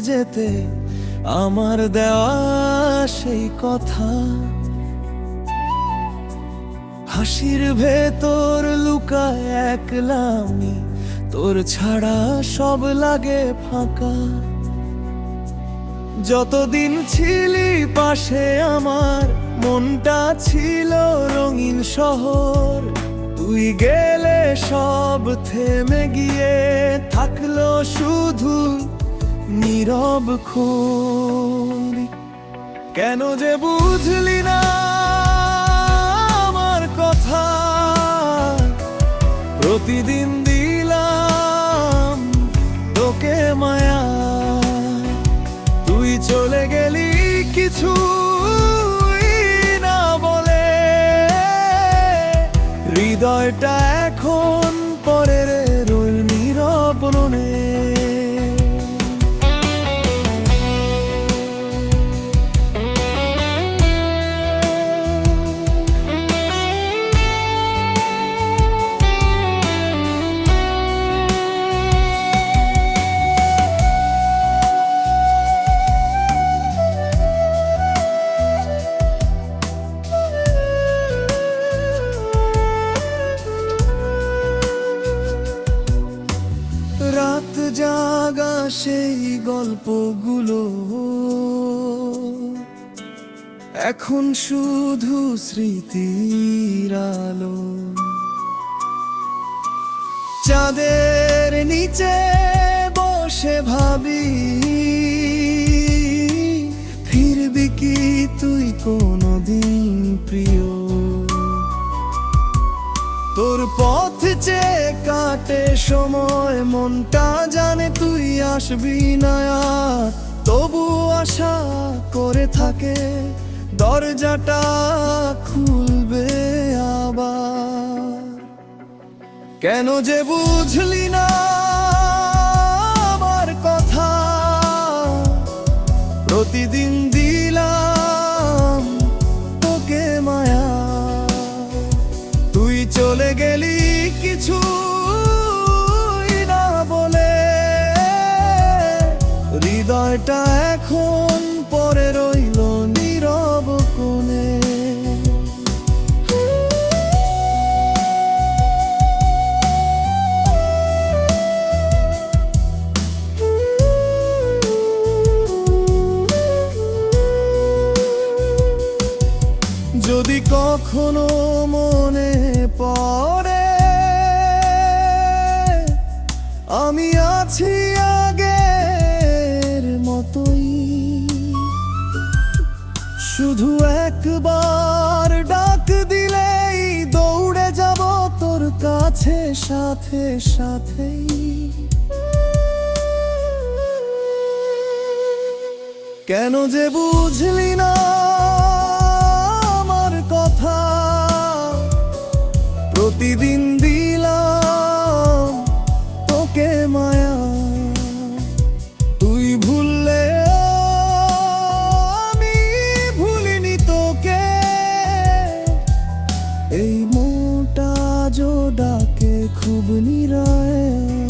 যেতে। আমার দেওয়া সেই কথা। হাসির ভেতর লুকায় একলামি তোর ছাড়া সব লাগে ফাঁকা। যতদিন ছিলি পাশে আমার, মনটা ছিল রঙিন শহর। তুই গেলে সব থেমে গিয়ে নীরব খুঁড়ি কেন যে বুঝলি না আমার কথা? প্রতিদিন দিলাম তোকে মায়া। তুই চলে গেলি কিছু না বলে। হৃদয়টা এখন পরের রইল নীরব রনে সেই গল্পগুলো। এখন শুধু স্মৃতির আলো। চাঁদের নিচে বসে ভাবি। পথ যে কাটে সময়, মনটা জানে তুই আসবি না। তবু আশা করে থাকে, দরজাটা খুলবে আবার। কেন যে বুঝলি না আমার কথা? প্রতিদিন এখন পরে রইল নীরব কোণে। যদি কখনো মনে পড়ে আমি আছি শুধু একবার ডাক দিলেই দৌড়ে যাব তোর কাছে, সাথে, সাথেই। কেন যে বুঝলি না আমার কথা? প্রতিদিন মোটা জো ডাকে খুব নিরায়